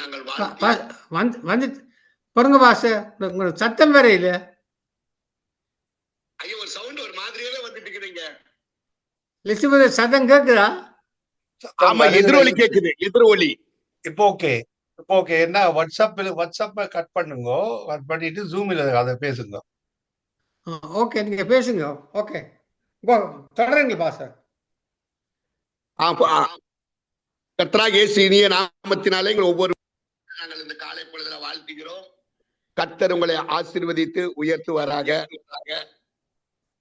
நாங்கள் வந்து வந்து பாருங்க பாச சத்தம் வேற இல்ல. ஐயோ ஒரு சவுண்ட் ஒரு மாதிரியாவே வந்துட்டு இருக்குதுங்க. லிசிபதி சத்தம் கேக்குதா? ஆமா எதிரொலி கேக்குது எதிரொலி. இப்போ ஓகே இப்போ ஓகே என்ன வாட்ஸ்அப்ல வாட்ஸ்அப்ப கட் பண்ணுங்க கட் பண்ணிட்டு ஜூமில் அதை பேசுங்க. ஓகே நீங்க பேசுங்க ஓகே. தொடருங்க பாச. இயேசு இனிய நாமத்தினாலே எங்கள் ஒவ்வொரு நாங்கள் இந்த காலை பொழுதுல வாழ்த்துகிறோம். கர்த்தர் உங்களை ஆசிர்வதித்து உயர்த்துவாராக.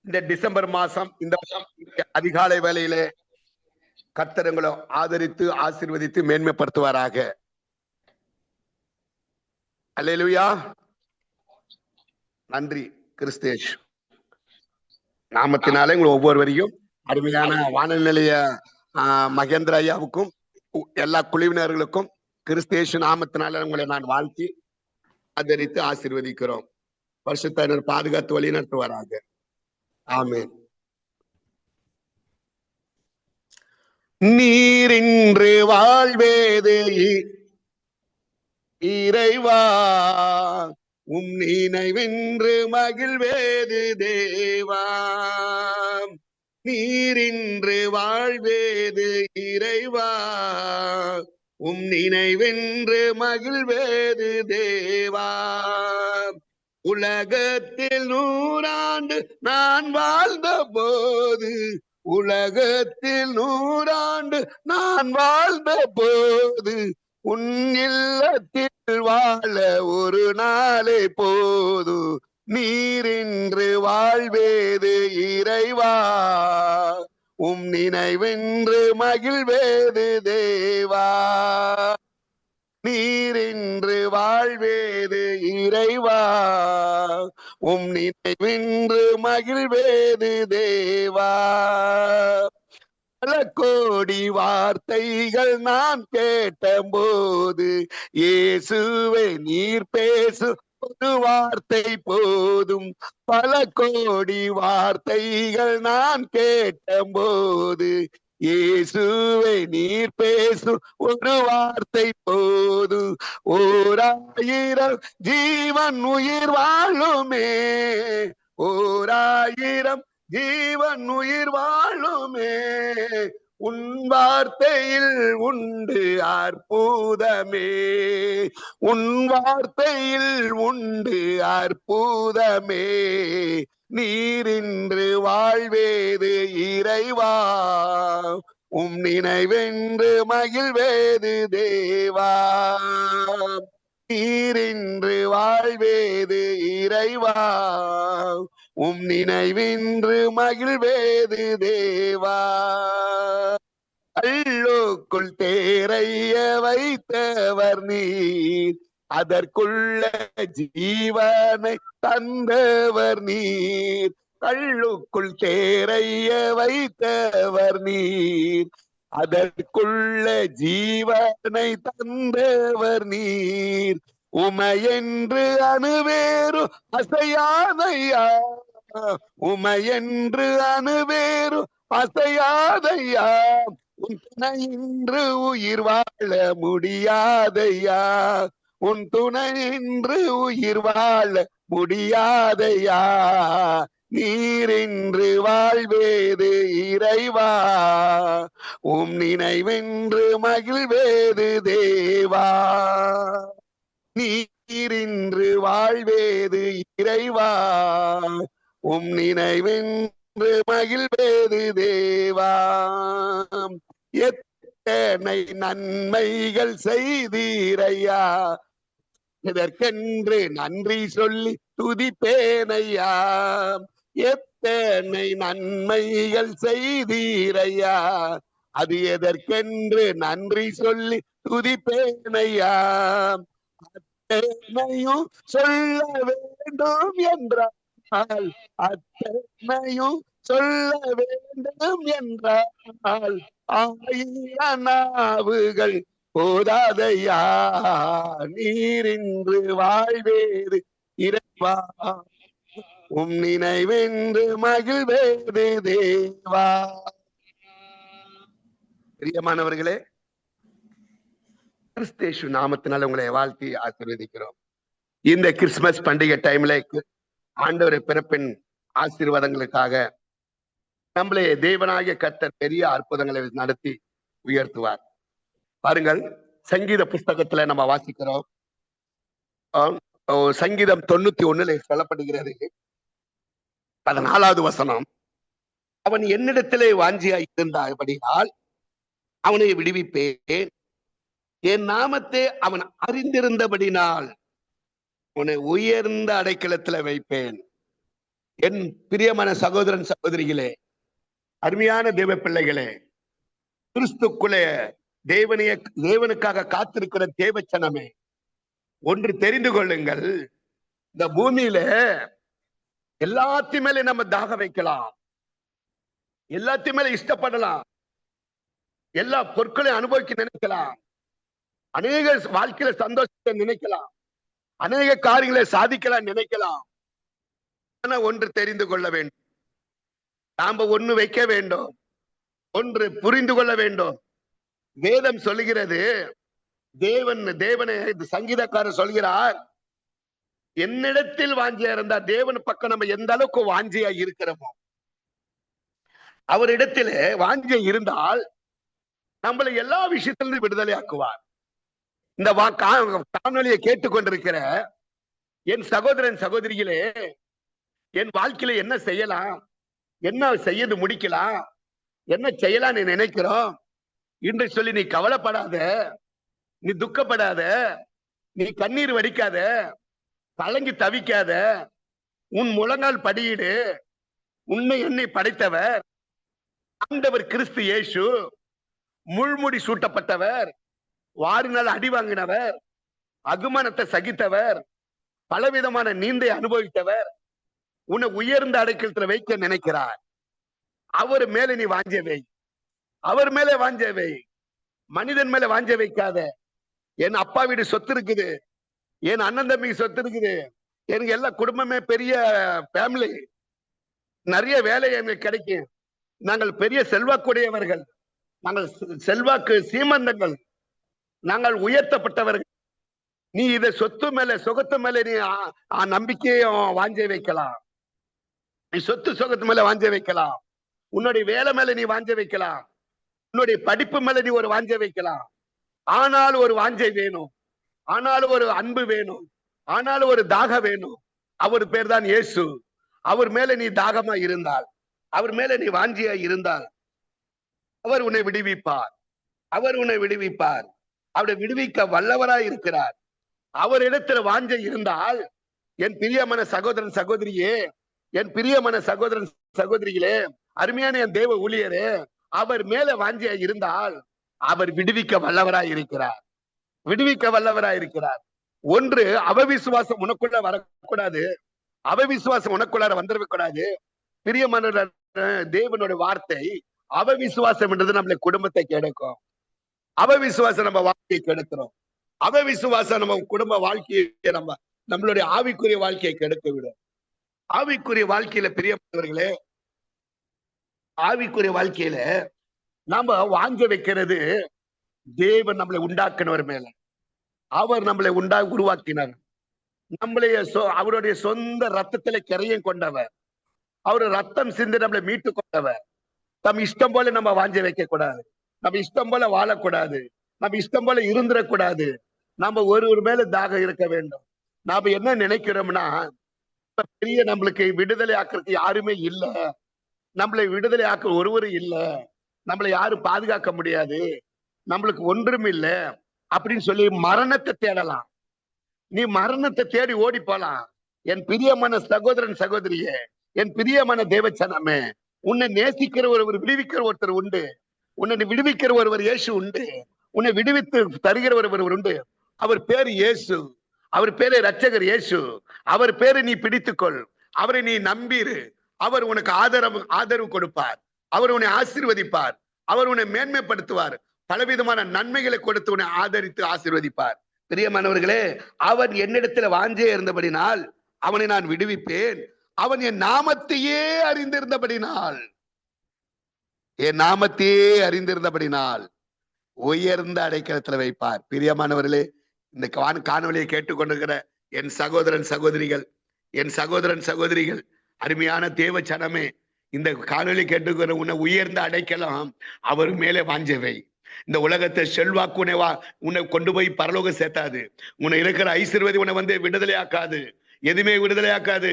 இந்த டிசம்பர் மாசம் இந்த அதிகாலை வேலையில கர்த்தர் உங்களை ஆதரித்து ஆசிர்வதித்து மேன்மைப்படுத்துவாராக. அல்லேலூயா. நன்றி கிறிஸ்தேஷ் நாமத்தினாலே உங்களை ஒவ்வொருவரையும் அருமையான வானநிலைய நிலைய மகேந்திர ஐயாவுக்கும் எல்லா குழுவினர்களுக்கும் கிறிஸ்தேஷு நாமத்தினால உங்களை நான் வாழ்த்தி ஆதரித்து ஆசிர்வதிக்கிறோம். வருஷத்தினர் பாதுகாத்து வழி நடத்துவாராக. ஆமேன். நீரின்று வாழ்வேதே இறைவா உம் நினைவென்று மகிழ்வேது தேவா. நீரின்று வாழ்வேது இறைவா உம் நினைவென்று மகிழ்வேது தேவா. உலகத்தில் நூறாண்டு நான் வாழ்ந்த போது உலகத்தில் நூறாண்டு நான் வாழ்ந்த போது உன் இல்லத்தில் வாழ ஒரு நாளே போது நீரின்று வாழ்வேது இறைவா. உம் நினைவென்று மகிழ்வேது தேவா. நீரின்று வாழ்வேது இறைவா. உம் நினைவென்று மகிழ்வேது தேவா. பல கோடி வார்த்தைகள் நான் கேட்டபோது இயேசுவை நீர் பேசு ஒரு வார்த்தை போதும். பல கோடி வார்த்தைகள் நான் கேட்ட போது இயேசுவை நீர் பேசும் ஒரு வார்த்தை போது. ஓராயிரம் ஜீவன் உயிர் வாழுமே ஓராயிரம் ஜீவன் உயிர் வாழுமே. உன் வார்த்தையில் உண்டு அற்புதமே. உன் வார்த்தையில் உண்டு அற்புதமே. நீரின்று வாழ்வேது இறைவா. உம் நினைவென்று மகிழ்வேது தேவா. நீரின்று வாழ்வேது இறைவா. உம் நினைவின்று மகிழ்வேது தேவா. கல்லுக்குள் தேரைய வைத்தவர் நீர். அதற்குள்ள ஜீவனை தந்தவர் நீர். கள்ளுக்குள் தேரைய வைத்தவர் நீர். அதற்குள்ள ஜீவனை தந்தவர் நீர். உமையென்று அணுவேறு அசையாதையா? உமையென்று அணுவேறு அசையாதையா? உன் துணை இன்று உயிர் வாழ முடியாதையா? உன் துணை இன்று உயிர் வாழ முடியாதையா? நீரின்று வாழ்வேது இறைவா? உம் நினைவென்று மகிழ்வேது தேவா? நீரின்று வாழ்வேது இறைவா. உம் நினைவென்று மகிழ்வேது தேவா. எத்தனை நன்மைகள் செய்தீரையா. இதற்கென்று நன்றி சொல்லி துதிப்பேனையா. எத்தனை நன்மைகள் செய்தீரையா. அது எதற்கென்று நன்றி சொல்லி துதிப்பேனையா. அத்தனையும் சொல்ல வேண்டும் என்றால் அத்தனையும் சொல்ல வேண்டும் என்றால் ஆயிரநாவுகள் போதாதையா? நீரின்று வாழ்வேது இறைவா? உம் நினைவென்று மகிழ்வேது தேவா? பிரியமானவர்களே கிறிஸ்தேஷு நாமத்தினால உங்களை வாழ்த்தி ஆசீர்வதிக்கிறோம். இந்த கிறிஸ்துமஸ் பண்டிகை டைம்ல ஆண்டவர் பிறப்பின் ஆசீர்வாதங்களுக்காக நம்மளே தேவனாகிய கத்தர் பெரிய அற்புதங்களை நடத்தி உயர்த்துவார். பாருங்கள் சங்கீத புஸ்தகத்துல நம்ம வாசிக்கிறோம். சங்கீதம் தொண்ணூத்தி ஒண்ணுல சொல்லப்படுகிறது. பதினாலாவது வசனம். அவன் என்னிடத்திலே வாஞ்சியாய் இருந்தாபடியால் அவனை விடுவிப்பேன். என் நாமத்தை அவன் அறிந்திருந்தபடினால் உன்னை உயர்ந்த அடைக்கலத்துல வைப்பேன். என் பிரியமான சகோதரன் சகோதரிகளே அருமையான தேவ பிள்ளைகளே கிறிஸ்துக்குள்ளே தேவனைய தேவனுக்காக காத்திருக்கிற தேவச்சனமே ஒன்று தெரிந்து கொள்ளுங்கள். இந்த பூமியில எல்லாத்தையும் மேல நம்ம தாக வைக்கலாம். எல்லாத்தையும் மேல இஷ்டப்படலாம். எல்லா பொருட்களையும் அனுபவிக்க நினைக்கலாம். அநேக வாழ்க்கையில சந்தோஷத்தை நினைக்கலாம். அநேக காரியங்களை சாதிக்கலாம் நினைக்கலாம். ஆனா ஒன்று தெரிந்து கொள்ள வேண்டும். நாம ஒண்ணு வைக்க வேண்டும். ஒன்று புரிந்து கொள்ள வேண்டும். வேதம் சொல்லுகிறது தேவன் தேவனை சங்கீதக்காரர் சொல்கிறார் என்னிடத்தில் வாஞ்சியா இருந்தா தேவன் பக்கம் நம்ம எந்த அளவுக்கு வாஞ்சியா இருக்கிறோமோ அவரிடத்துல வாஞ்சியா இருந்தால் நம்மளை எல்லா விஷயத்திலிருந்து விடுதலை ஆக்குவார் இந்த வா- கா- காணொலியை கேட்டுக்கொண்டிருக்கிற என் சகோதரன் சகோதரிகளே என் வாழ்க்கையில என்ன செய்யலாம்? என்ன செய்யது முடிக்கலாம்? என்ன செய்யலாம் நீ நினைக்கிறோம்? இன்று சொல்லி நீ கவலைப்படாத நீ துக்கப்படாத நீ கண்ணீர் வடிக்காத கலங்கி தவிக்காத உன் முழங்கால் படியிடு உன்னை என்னை படைத்தவர் ஆண்டவர் கிறிஸ்து இயேசு முள்முடி சூட்டப்பட்டவர் வாரினால் அடி வாங்கினவர் அகுமானத்தை சகித்தவர் பலவிதமான நீந்தை அனுபவித்தவர் உன்னை உயர்ந்த அடைக்கலத்துல வைக்க நினைக்கிறார். அவர் மேல நீ வாஞ்ச வை. அவர் மேல வாஞ்சவை மனிதன் மேல வாஞ்ச வைக்காத. என் அப்பா வீடு சொத்து இருக்குது. என் அண்ணன் தம்பிக்கு சொத்து இருக்குது. எனக்கு எல்லா குடும்பமே பெரிய ஃபேமிலி நிறைய வேலை எனக்கு கிடைக்கும். நாங்கள் பெரிய செல்வாக்குடையவர்கள். நாங்கள் செ- செல்வாக்கு சீமந்தங்கள். நாங்கள் உயர்த்தப்பட்டவர்கள். நீ இதை சொத்து மேல சொகத்து மேல நீ ஆ- நம்பிக்கையும் வாஞ்ச வைக்கலாம். நீ சொத்து சொகத்து மேல வாஞ்ச வைக்கலாம். உன்னுடைய வேலை மேல நீ வாஞ்ச வைக்கலாம். உன்னுடைய படிப்பு மேல நீ ஒரு வாஞ்ச வைக்கலாம். ஆனால் ஒரு வாஞ்சை வேணும். ஆனாலும் ஒரு அன்பு வேணும். ஆனாலும் ஒரு தாக வேணும். அவர் பேர் தான் இயேசு. அவர் மேல நீ தாகமா இருந்தால் அவர் மேல நீ வாஞ்சியா இருந்தால் அவர் உன்னை விடுவிப்பார். அவர் உன்னை விடுவிப்பார். அவரை விடுவிக்க வல்லவராய் இருக்கிறார். அவர் வாஞ்ச இருந்தால் என் பிரியமன சகோதரன் சகோதரியே என் பிரியமன சகோதரன் சகோதரிகளே அருமையான என் தேவ ஊழியரே அவர் மேல வாஞ்சியா இருந்தால் அவர் விடுவிக்க வல்லவராய் இருக்கிறார். விடுவிக்க வல்லவராய் இருக்கிறார். ஒன்று அவவிசுவாசம் உனக்குள்ள வரக்கூடாது. அவவிசுவாசம் உனக்குள்ளார வந்துடவே கூடாது. பிரியமான தேவனோட வார்த்தை அவவிசுவாசம் என்றது நம்மளை குடும்பத்தை கிடைக்கும். அவவிசுவாசம் நம்ம வாழ்க்கையை கெடுக்கிறோம் அவவிசுவாசம் நம்ம குடும்ப வாழ்க்கையை நம்ம நம்மளுடைய ஆவிக்குரிய வாழ்க்கையை கெடுக்க விடும். ஆவிக்குரிய வாழ்க்கையில பெரியவர்களே ஆவிக்குரிய வாழ்க்கையில நாம வாங்க வைக்கிறது தேவன் நம்மளை உண்டாக்கினவர் மேல. அவர் நம்மளை உண்டா உருவாக்கினார். நம்மளைய சொ- அவருடைய சொந்த ரத்தத்தில கரையும் கொண்டவர். அவர் ரத்தம் சிந்து நம்மளை மீட்டு கொண்டவர். தம் இஷ்டம் போல நம்ம வாஞ்சி வைக்க கூடாது. நம்ம இஷ்டம் போல வாழக்கூடாது. நம்ம இஷ்டம் போல இருந்துடக்கூடாது நம்ம ஒரு ஒரு மேல தாக இருக்க வேண்டும். நாம என்ன நினைக்கிறோம்னா பெரிய நம்மளுக்கு விடுதலை ஆக்குறதுக்கு யாருமே இல்ல. நம்மளை விடுதலை ஆக்க ஒருவரும் இல்ல. நம்மளை யாரும் பாதுகாக்க முடியாது. நம்மளுக்கு ஒன்றும் இல்லை. அப்படின்னு சொல்லி மரணத்தை தேடலாம். நீ மரணத்தை தேடி ஓடி போலாம். என் பிரியமான சகோதரன் சகோதரியே என் பிரியமான தேவச்சனமே உன்னை நேசிக்கிற ஒருவர் விடுவிக்கிற ஒருத்தர் உண்டு. உன்னை விடுவிக்கிற ஒருவர் இயேசு உண்டு. உன்னை விடுவித்து தருகிற ஒருவர் உண்டு. அவர் பேரு இயேசு. அவர் பேரு ரட்சகர் இயேசு. அவர் பேரு நீ பிடித்துக்கொள். அவரை நீ நம்பிரு. அவர் உனக்கு ஆதரவு ஆதரவு கொடுப்பார். அவர் உன்னை ஆசீர்வதிப்பார். அவர் உன்னை மேன்மைப்படுத்துவார். பலவிதமான நன்மைகளை கொடுத்து உன்னை ஆதரித்து ஆசீர்வதிப்பார். பிரியமானவர்களே அவன் என்னிடத்துல வாஞ்சே இருந்தபடினால் அவனை நான் விடுவிப்பேன். அவன் என் நாமத்தையே அறிந்திருந்தபடினால் என் நாமத்தையே அறிந்திருந்தபடினால் உயர்ந்த அடைக்கலத்துல வைப்பார். பிரியமானவர்களே இந்த காணொலியை காணொளியை கேட்டுக்கொண்டிருக்கிற என் சகோதரன் சகோதரிகள் என் சகோதரன் சகோதரிகள் அருமையான தேவ சனமே இந்த காணொலி கேட்டுக்கிற உன்னை உயர்ந்த அடைக்கலம் அவர் மேலே வாஞ்சவை. இந்த உலகத்தை செல்வாக்கு உன்னை வா உன்னை கொண்டு போய் பரலோகம் சேர்த்தாது. உன்னை இருக்கிற ஐஸ்வர்வதி உன்னை வந்து விடுதலை ஆக்காது எதுவுமே விடுதலை ஆக்காது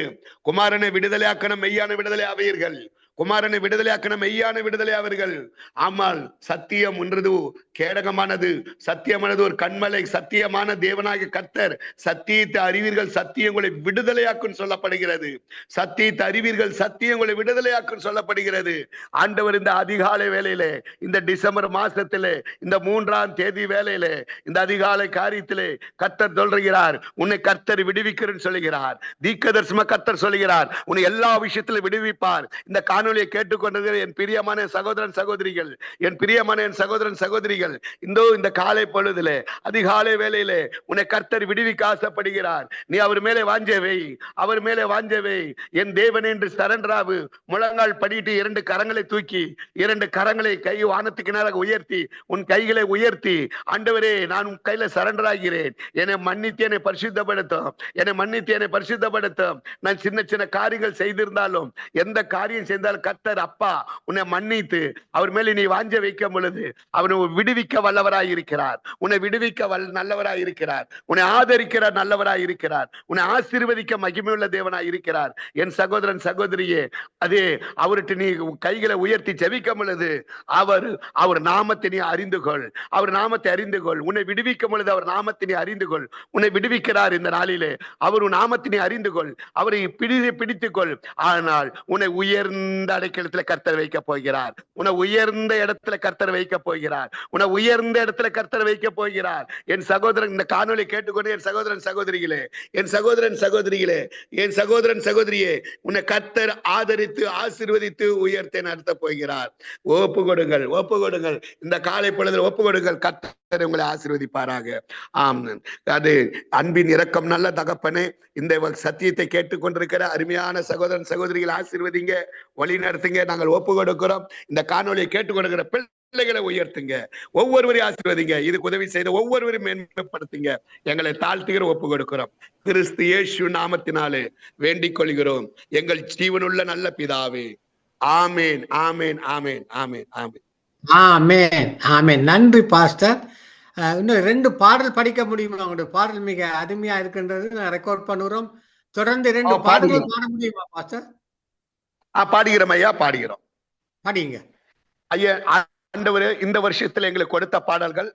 குமாரனை விடுதலை ஆக்கணும் மெய்யான விடுதலை ஆவீர்கள். குமாரனை விடுதலையாக்கின மெய்யான விடுதலை அவர்கள். ஆமால் சத்தியம் ஒன்றது கேடகமானது. சத்தியமானது ஒரு கண்மலை. சத்தியமான தேவனாகிய கர்த்தர் சத்தியத்தை அறிவீர்கள். சத்தியங்களை விடுதலையாக்கும் சொல்லப்படுகிறது. சத்தியத்தை அறிவீர்கள். சத்தியங்களை விடுதலையாக்கும் சொல்லப்படுகிறது. ஆண்டவர் இந்த அதிகாலை வேலையிலே இந்த டிசம்பர் மாசத்திலே இந்த மூன்றாம் தேதி வேலையிலே இந்த அதிகாலை காரியத்திலே கர்த்தர் சொல்கிறார் உன்னை கர்த்தர் விடுவிக்கிறேன்னு சொல்லுகிறார். தீர்க்கதரிசன கர்த்தர் சொல்லுகிறார். உன்னை எல்லா விஷயத்திலும் விடுவிப்பார். இந்த வானொலியை கேட்டுக்கொண்டது என் பிரியமான சகோதரன் சகோதரிகள் என் பிரியமான என் சகோதரன் சகோதரிகள் இந்த இந்த காலை பொழுதிலே அதிகாலை வேலையிலே உன்னை கர்த்தர் விடுவிக்க ஆசைப்படுகிறார். நீ அவர் மேலே வாஞ்சவை அவர் மேலே வாஞ்சவை என் தேவன் என்று சரண்ராவு முழங்கால் படிட்டு இரண்டு கரங்களை தூக்கி இரண்டு கரங்களை கை வானத்துக்கு நேராக உயர்த்தி உன் கைகளை உயர்த்தி ஆண்டவரே நான் உன் கையில சரண்டராகிறேன். என்னை மன்னித்து என்னை பரிசுத்தப்படுத்தும். என்னை மன்னித்து என்னை பரிசுத்தப்படுத்தும். நான் சின்ன சின்ன காரியங்கள் செய்திருந்தாலும் எந்த காரியம் செய்தாலும் கர்த்தர் அப்பா உன்னை மன்னித்து அவர் மேலே நீ வாஞ்ச வைக்கும் பொழுது அவனை விடுவிக்க வல்லவராய் இருக்கிறார். உன்னை விடுவிக்க வல் நல்லவராய் இருக்கிறார். உன்னை ஆதரிக்கிற நல்லவராய் இருக்கிறார். உன்னை ஆசீர்வதிக்க மகிமையுள்ள தேவனாய் இருக்கிறார். என் சகோதரன் சகோதரியே அதே அவர்கிட்ட நீ கைகளை உயர்த்தி ஜெபிக்கும் பொழுது அவர் அவர் நாமத்தை நீ அறிந்து கொள். அவர் நாமத்தை அறிந்து கொள். உன்னை விடுவிக்கும் பொழுது அவர் நாமத்தை நீ அறிந்து கொள். உன்னை விடுவிக்கிறார் இந்த நாளிலே. அவர் நாமத்தினை அறிந்து கொள். அவரை பிடி பிடித்துக் கொள். ஆனால் உன்னை உயர்ந்த அடைக்கலத்துல கர்த்தர் வைக்க போகிறார். உன உயர்ந்த இடத்துல கர்த்தர் வைக்க போகிறார். உன உயர்ந்த இடத்துல கர்த்தர் வைக்க போகிறார். என் சகோதரன் இந்த காணொலி கேட்டுக்கொண்டு என் சகோதரன் சகோதரிகளே என் சகோதரன் சகோதரிகளே என் சகோதரன் சகோதரியே உன்னை கர்த்தர் ஆதரித்து ஆசிர்வதித்து உயர்த்த நடத்த போகிறார். ஒப்பு கொடுங்கள் ஒப்பு கொடுங்கள். இந்த காலை பொழுதில் ஒப்பு கொடுங்கள். கர்த்தர் உங்களை ஆசிர்வதிப்பாராக. ஆம் அது அன்பின் இரக்கம் நல்ல தகப்பனே இந்த சத்தியத்தை கேட்டுக்கொண்டிருக்கிற அருமையான சகோதரன் சகோதரிகள் ஆசிர்வதிங்க. ஒளி நடத்துங்க. நாங்கள் ஒப்பு கொடுக்கிறோம். இந்த காணொலியை கேட்டுக்கொண்டிருக்கிற பிள்ளைகளை உயர்த்துங்க. ஒவ்வொருவரையும் ஆசீர்வதிங்க. இதுக்கு உதவி செய்த ஒவ்வொருவரையும் மேன்மைப்படுத்துங்க. எங்களை தாழ்த்துகிற ஒப்பு கொடுக்கிறோம். கிறிஸ்து இயேசு நாமத்தினாலே வேண்டிக் கொள்கிறோம். எங்கள் ஜீவனுள்ள நல்ல பிதாவே. ஆமேன் ஆமேன் ஆமேன் ஆமேன் ஆமேன். ஆமென் ஆமென். நன்றி பாஸ்டர். இன்னும் ரெண்டு பாடல் படிக்க முடியுமா? உங்களுடைய பாடல் மிக அருமையா இருக்கின்றது. நான் ரெக்கார்ட் பண்ணுறோம். தொடர்ந்து ரெண்டு. பாடல்கள் பாட முடியுமா பாஸ்டர்? பாடுகிறோம் ஐயா பாடுகிறோம். படிங்க. ஐயா ஆண்டவரே இந்த வருஷத்துல எங்களுக்கு கொடுத்த பாடல்கள்.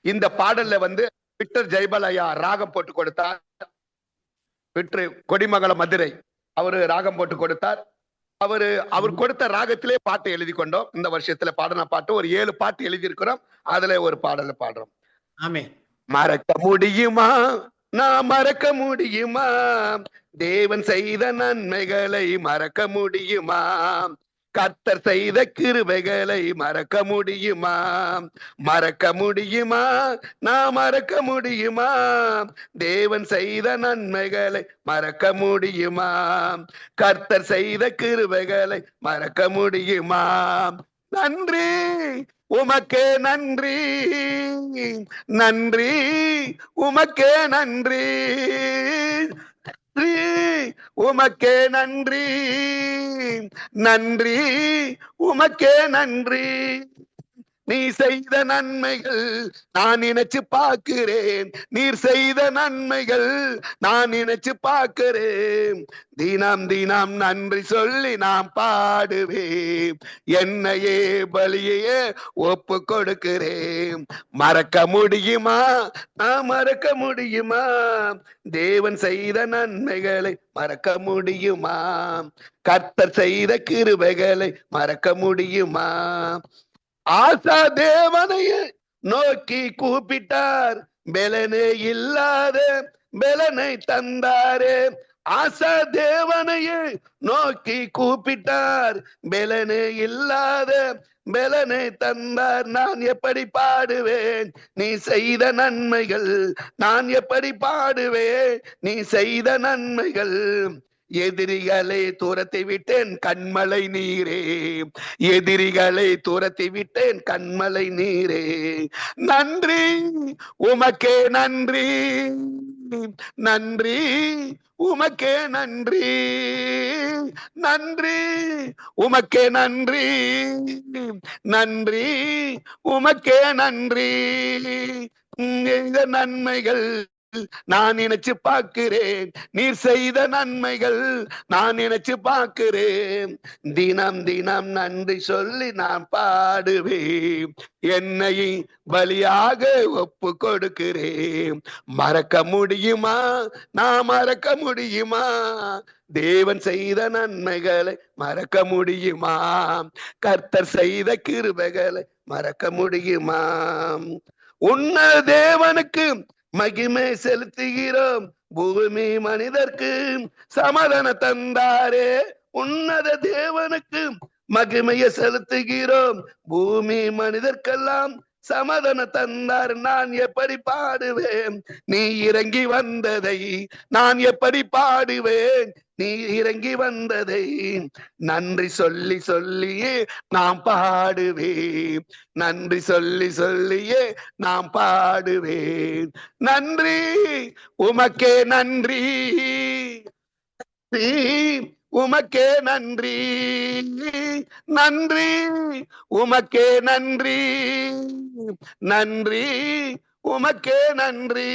இந்த பாடல்ல வந்து விக்டர் ஜெயபால் ஐயா ராகம் போட்டு கொடுத்தார். விக்டர் கொடிமங்கலம் மதுரை அவரு ராகம் போட்டு கொடுத்தார். அவரு அவர் கொடுத்த ராகத்திலே பாட்டு எழுதி கொண்டோம். இந்த வருஷத்துல பாடின பாட்டு ஒரு ஏழு பாட்டு எழுதி இருக்கிறோம் அதுல ஒரு பாடலை பாடுறோம். மறக்க முடியுமா? நான் மறக்க முடியுமா? தேவன் செய்த நன்மைகளை மறக்க முடியுமா கர்த்தர் செய்த கிருபைகளை மறக்க முடியுமா மறக்க முடியுமா? நான் மறக்க முடியுமா தேவன் செய்த நன்மைகளை மறக்க முடியுமா கர்த்தர் செய்த கிருபைகளை மறக்க முடியுமா நன்றி! உமக்கே நன்றி! நன்றி! உமக்கே நன்றி! நன்றி உமக்கே நன்றி. நன்றி உமக்கே நன்றி. நீ செய்த நன்மைகள் நான் நினைச்சு பார்க்கிறேன். நீர் செய்த நன்மைகள் நான் நினைச்சு பார்க்கிறேன். தினம் தினம் நன்றி சொல்லி நாம் பாடுவேன். என்னையே பலியையே ஒப்பு கொடுக்கிறேன். மறக்க முடியுமா? நான் மறக்க முடியுமா? தேவன் செய்த நன்மைகளை மறக்க முடியுமா? கர்த்தர் செய்த கிருபைகளை மறக்க முடியுமா? ஆசா தேவனைய நோக்கி கூப்பிட்டார். பெலனே இல்லாத பெலனை தந்தாரே. ஆசா தேவனையே நோக்கி கூப்பிட்டார். பெலனே இல்லாத பெலனை தந்தார். நான் எப்படி பாடுவேன்? நீ செய்த நன்மைகள் நான் எப்படி பாடுவேன்? நீ செய்த நன்மைகள் எதிரிகளை துரத்தி விட்டேன் கண்மலை நீரே. எதிரிகளை துரத்தி விட்டேன் கண்மலை நீரே. நன்றி உமக்கே நன்றி. நன்றி உமக்கே நன்றி. நன்றி உமக்கே நன்றி. நன்றி உமக்கே நன்றி. இந்த நன்மைகள் நான் நினைச்சு பார்க்கிறேன். நீர் செய்த நன்மைகள் நான் நினைச்சு பார்க்கிறேன். தினம் தினம் நன்றி சொல்லி நான் பாடுவேன். என்னை பலியாக ஒப்பு கொடுக்கிறேன். மறக்க முடியுமா? நான் மறக்க முடியுமா? தேவன் செய்த நன்மைகளை மறக்க முடியுமா? கர்த்தர் செய்த கிருபைகளை மறக்க முடியுமா? உன்ன தேவனுக்கு மகிமை செலுத்துகிறோம். பூமி மனிதர்க்கு சமாதான தந்தாரே. உன்னத தேவனுக்கு மகிமையை செலுத்துகிறோம். பூமி மனிதர்க்கெல்லாம் சமதன தந்தார் நான் எப்படி பாடுவேன்? நீ இறங்கி வந்ததை நான் எப்படி பாடுவேன்? நீ இறங்கி வந்ததை நன்றி சொல்லி சொல்லியே நாம் பாடுவேன். நன்றி சொல்லி சொல்லியே நாம் பாடுவேன். நன்றி உமக்கே நன்றி. உமக்கே நன்றி. நன்றி. உமக்கே நன்றி. நன்றி. உமக்கே நன்றி.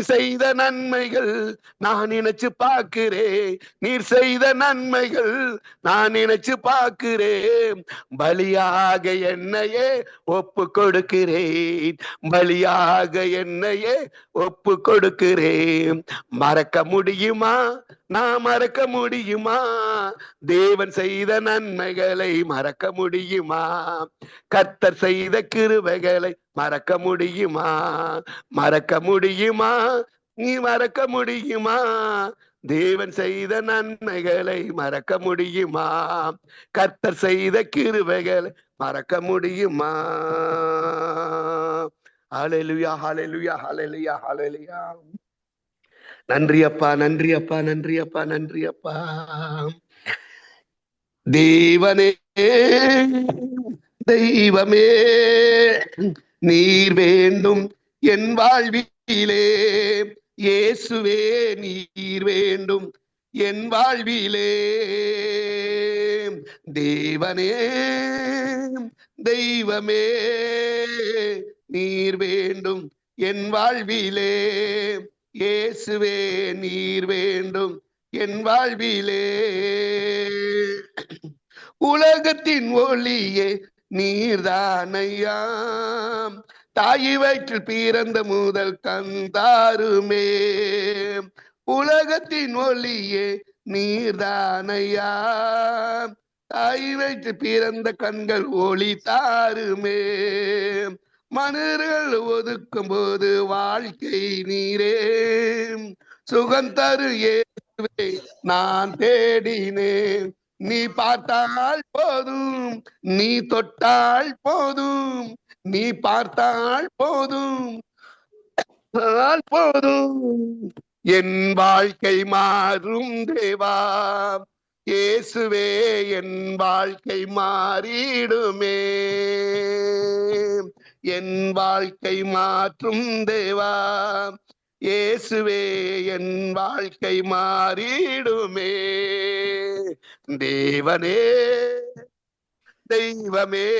செய்த நன்மைகள் நான் நினைச்சு பார்க்கிறேன். நீர் செய்த நன்மைகள் நான் நினைச்சு பார்க்கிறேன். பலியாக என்னையே ஒப்பு கொடுக்கிறேன். பலியாக என்னையே ஒப்பு கொடுக்கிறேன். மறக்க முடியுமா? நான் மறக்க முடியுமா? தேவன் செய்த நன்மைகளை மறக்க முடியுமா? கர்த்தர் செய்த கிருபைகளை மறக்க முடியுமா? மறக்க முடியுமா? நீ மறக்க முடியுமா? தேவன் செய்த நன்மைகளை மறக்க முடியுமா? கர்த்தர் செய்த கிருவைகளை மறக்க முடியுமா? ஹalleluya ஹalleluya ஹalleluya ஹalleluya நன்றி அப்பா நன்றி அப்பா நன்றி அப்பா நன்றி அப்பா. தேவனே தெய்வமே. நீர் வேண்டும் என் வாழ்விலே. இயேசுவே நீர் வேண்டும் என் வாழ்விலே. தேவனே தெய்வமே நீர் வேண்டும் என் வாழ்விலே. இயேசுவே நீர் வேண்டும் என் வாழ்விலே. உலகத்தின் ஒளியே நீர்தானையாம். தாய் வயிற்றில் பிறந்த முதல் கந்தாருமே உலகத்தின் ஒளியே நீர்தானையாம். தாய் வயிற்று பிறந்த கண்கள் ஒளி தாருமே. மனிதர்கள் ஒதுக்கும் போது வாழ்க்கை நீரே. சுகம் தரு நான் தேடினேன். நீ பார்த்தால் போதும் நீ தொட்டால் போதும் நீ பார்த்தால் போதும் போதும். என் வாழ்க்கை மாறும் தேவா இயேசுவே என் வாழ்க்கை மாறிடுமே. என் வாழ்க்கை மாற்றும் தேவா இயேசுவே என் வாழ்க்கை மாறிடுமே. தேவனே தெய்வமே.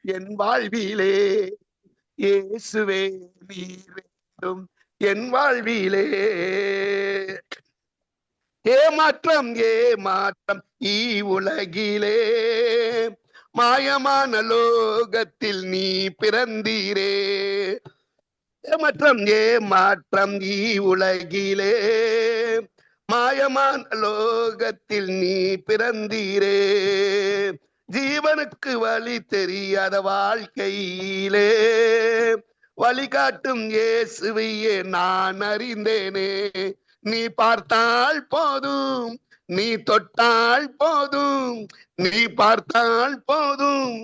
என் வாழ்விலே. இயேசுவே நீர் வேண்டும் என் வாழ்விலே. ஏமாற்றம் ஏமாற்றம் ஈ உலகிலே. மாயமான லோகத்தில் நீ பிறந்தீரே. ஏமாற்றம் ஏமாற்றம் ஈ உலகிலே. மாயமான லோகத்தில் நீ பிறந்தீரே. ஜீவனுக்கு வழி தெரியாத வாழ்க்கையிலே. வழிகாட்டும் இயேசுவையே நான் அறிந்தேனே. நீ பார்த்தால் போதும். நீ தொட்டால் போதும் நீ பார்த்தால் போதும்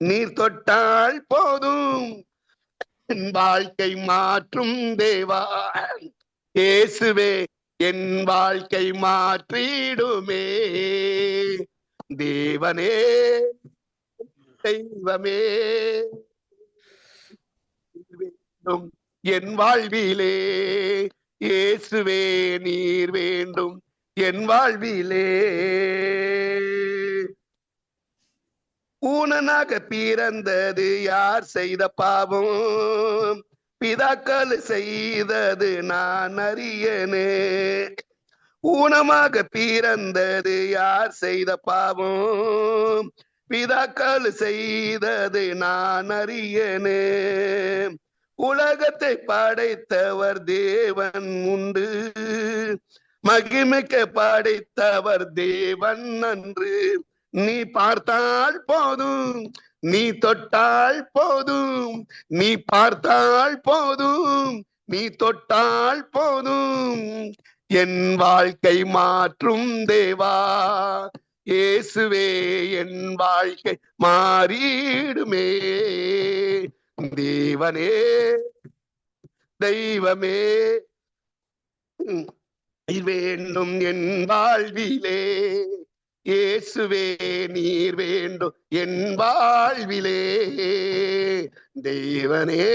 நீ தொட்டால் போதும். என் வாழ்க்கை மாற்றும் தேவா இயேசுவே என் வாழ்க்கை மாற்றிடுமே. தேவனே தெய்வமே வேண்டும் என் வாழ்விலே இயேசுவே நீர் வேண்டும். என் வாழ்விலே. ஊனனாக பிறந்தது யார் செய்த பாவம்? பிதாக்கள் செய்தது நான் அறியனே. ஊனமாக பிறந்தது யார் செய்த பாவம்? பிதாக்கள் செய்தது நான் அறியனே. உலகத்தை படைத்தவர் தேவன் உண்டு. மகிமிக்க படைத்தவர் தேவன் அன்று. நீ பார்த்தால் போதும் நீ தொட்டால் போதும் நீ பார்த்தால் போதும் நீ தொட்டால் போதும். என் வாழ்க்கை மாற்றும் தேவா இயேசுவே என் வாழ்க்கை மாறிடுமே. தேவனே தெய்வமே. உம், வேண்டும் என் வாழ்விலே. இயேசுவே நீர் வேண்டும் என் வாழ்விலே. தெய்வனே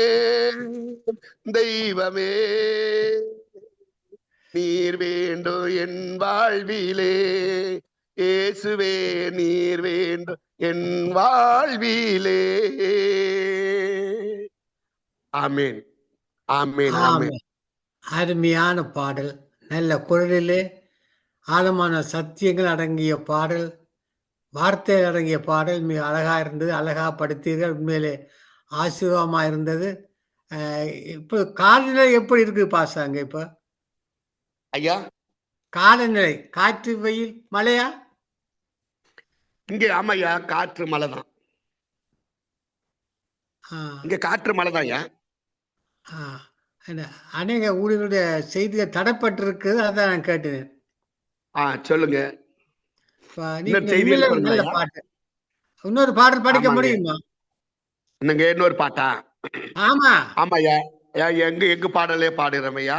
தெய்வமே. நீர் வேண்டும் என் வாழ்விலே. இயேசுவே நீர் வேண்டும் என் வாழ்விலே. ஆமென் ஆமென். ஆமென். அருமையான பாடல். நல்ல குரலிலே ஆழமான சத்தியங்கள் அடங்கிய பாடல் வார்த்தைகள் அடங்கிய பாடல் மிக அழகா இருந்தது அழகா படுத்தீர்கள் உண்மையிலே ஆசீர்வாதமா இருந்தது. இப்போ காலநிலை எப்படி இருக்கு பாசாங்க இப்போ? ஐயா? காலநிலை காற்று வெயில் மழையா? இங்க ஆமாய்யா காற்று மழை தான் இங்க காற்று மழை தான் ஐயா அநேக ஊழியர்களுடைய செய்திகள் தடைப்பட்டிருக்கு அதான் நான் கேட்டேன். ஆ சொல்லுங்க? பாட்டு. இன்னொரு பாடல் படிக்க. முடியுமா? என்னங்க இன்னொரு பாட்டா? ஆமா. ஆமாய்யா. ஐயா, எங்க எங்க பாடலே பாடுறோம் ஐயா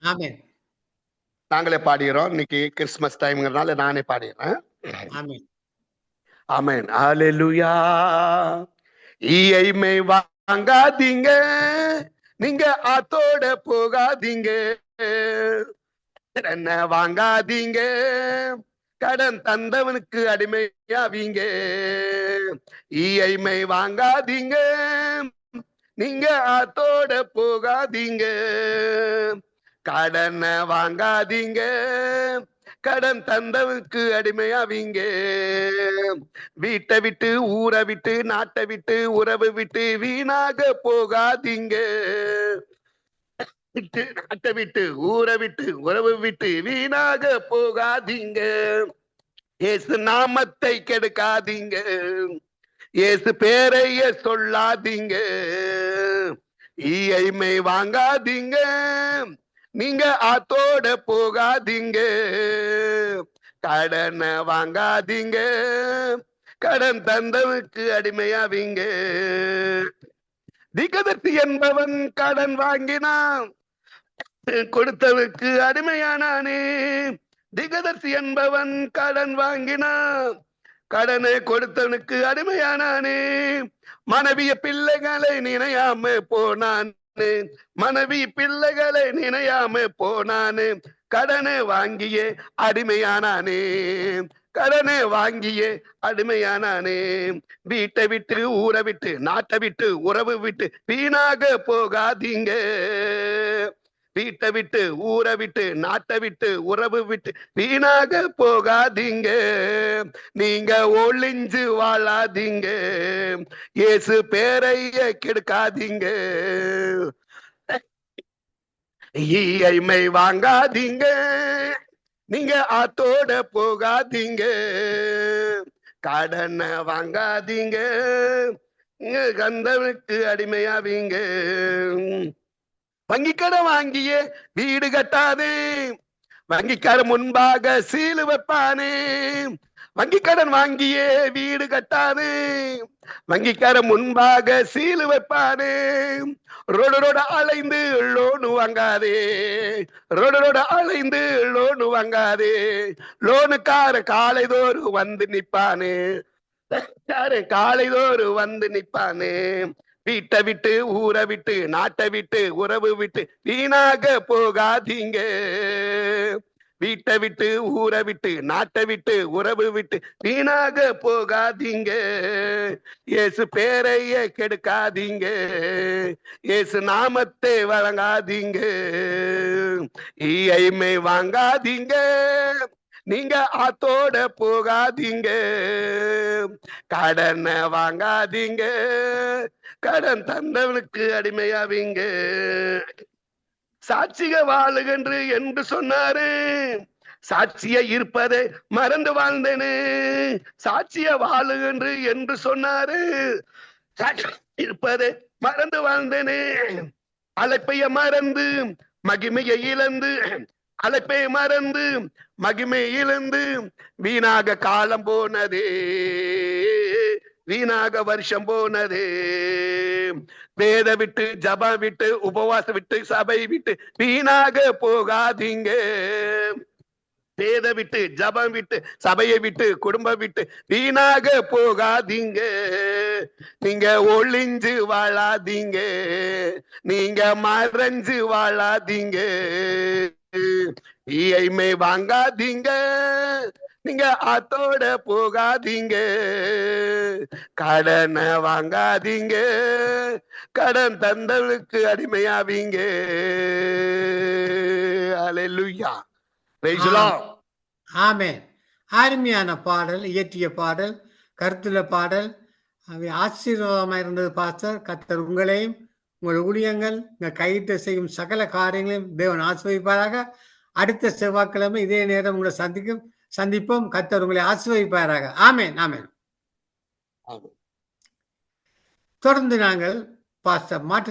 ஆமென் நாங்களே பாடிடுறோம் இன்னைக்கு கிறிஸ்துமஸ் டைம்ங்கிறதுனால நானே பாடிடுறேன் ஆமென் ஆமென். ஹalleluya. ஈயைமை வாங்காதீங்க. நீங்க ஆத்தோட போகாதீங்க. என்ன வாங்காதீங்க. கடன் தந்தவனுக்கு அடிமையாவீங்க. ஈயைமை வாங்காதீங்க. நீங்க ஆத்தோட போகாதீங்க. கடனை வாங்காதீங்க. கடன் தந்தவனுக்கு அடிமையாவீங்க. வீட்டை விட்டு ஊரை விட்டு நாட்டை விட்டு உறவு விட்டு வீணாக போகாதீங்க. விட்டு நாட்டை விட்டு ஊரை விட்டு உறவு விட்டு வீணாக போகாதீங்க. ஏசு நாமத்தை கெடுக்காதீங்க. ஏசு பேரைய சொல்லாதீங்க. ஈயைமை வாங்காதீங்க. நீங்க ஆத்தோட போகாதீங்க. கடனை வாங்காதீங்க. கடன் தந்தவுக்கு அடிமையாவீங்க. திகதர்த்தி என்பவன் கடன் வாங்கினான். கொடுத்தவனுக்கு அடிமையானானே. திகதர்சி என்பவன் கடன் வாங்கினான். கடனை கொடுத்தவனுக்கு அடிமையானானே. மனைவிய பிள்ளைகளை நினையாம போனான். மனைவி பிள்ளைகளை நினையாம போனானே கடனை வாங்கியே அடிமையானானே கடனை வாங்கியே அடிமையானானே. வீட்டை விட்டு ஊரை விட்டு நாட்டை விட்டு உறவு விட்டு வீணாக போகாதீங்க. வீட்டை விட்டு ஊரை விட்டு நாட்டை விட்டு உறவு விட்டு வீணாக போகாதீங்க. நீங்க ஒளிஞ்சு வாழாதீங்க. இயேசு பேரைய கெடுக்காதீங்க. ஈஐமை வாங்காதீங்க. நீங்க ஆத்தோட போகாதீங்க. கடனை வாங்காதீங்க. கந்தவனுக்கு அடிமையாவீங்க. வங்கி கடன் வாங்கியே வீடு கட்டாதே. வங்கிக்கார முன்பாக சீலு வைப்பானே. வங்கி கடன் வாங்கியே வீடு கட்டாது. வங்கிக்காரன் முன்பாக சீலு வைப்பானே. ரோடு ரோட அலைந்து லோனு வாங்காதே. ரோடு ரோட அலைந்து லோனு வாங்காதே. லோனுக்கார காலைதோறு வந்து நிப்பானே காலைதோறு வந்து நிப்பானே வீட்டை விட்டு ஊரை விட்டு நாட்டை விட்டு உறவு விட்டு வீணாக போகாதீங்க. வீட்டை விட்டு ஊரை விட்டு நாட்டை விட்டு உறவு விட்டு வீணாக போகாதீங்க. ஏசு பேரைய கெடுக்காதீங்க. ஏசு நாமத்தை வழங்காதீங்க. ஈயைமை வாங்காதீங்க. நீங்க ஆத்தோட போகாதீங்க. கடனை வாங்காதீங்க. கடன் தந்தவனுக்கு அடிமையாவீங்க. சாட்சிக வாழுகன்று என்று சொன்னாரு. சாட்சிய இருப்பதை மறந்து வாழ்ந்தேனே. சாட்சிய வாழுகன்று என்று சொன்னாரு. இருப்பதை மறந்து வாழ்ந்தேனே. அழைப்பைய மறந்து மகிமையை இழந்து அழைப்பை மறந்து மகிமை இழந்து வீணாக காலம் போனதே. வீணாக வருஷம் போனது. வேத விட்டு ஜப விட்டு உபவாசம் விட்டு சபை விட்டு வீணாக போகாதீங்க. வேத விட்டு ஜபம் விட்டு சபையை விட்டு குடும்பம் விட்டு வீணாக போகாதீங்க. நீங்க ஒளிஞ்சு வாழாதீங்க. நீங்க மறைஞ்சு வாழாதீங்க. ஈயைமை வாங்காதீங்க. நீங்க அத்தோட போகாதீங்க. கடனை வாங்காதீங்க. கடன் தந்தவளுக்கு அடிமையாவீங்க. அலையா ஆமே அருமையான பாடல் இயற்றிய பாடல் கருத்துல பாடல். அவை ஆசீர்வாதமாக இருந்தது பாஸ்டர். கர்த்தர் உங்களையும் உங்கள் ஊழியங்கள் உங்கள் கையிட்டு செய்யும் சகல காரியங்களையும் தேவன் ஆசிர்வதிப்பாராக. அடுத்த செவ்வாய்க்கிழமை இதே நேரம் உங்களை சந்திக்கும். சந்திப்போம். கர்த்தர் உங்களை ஆசிர்வதிப்பாராக. ஆமென் ஆமென். தொடர்ந்து நாங்கள் பாஸ்டர் மாட்டு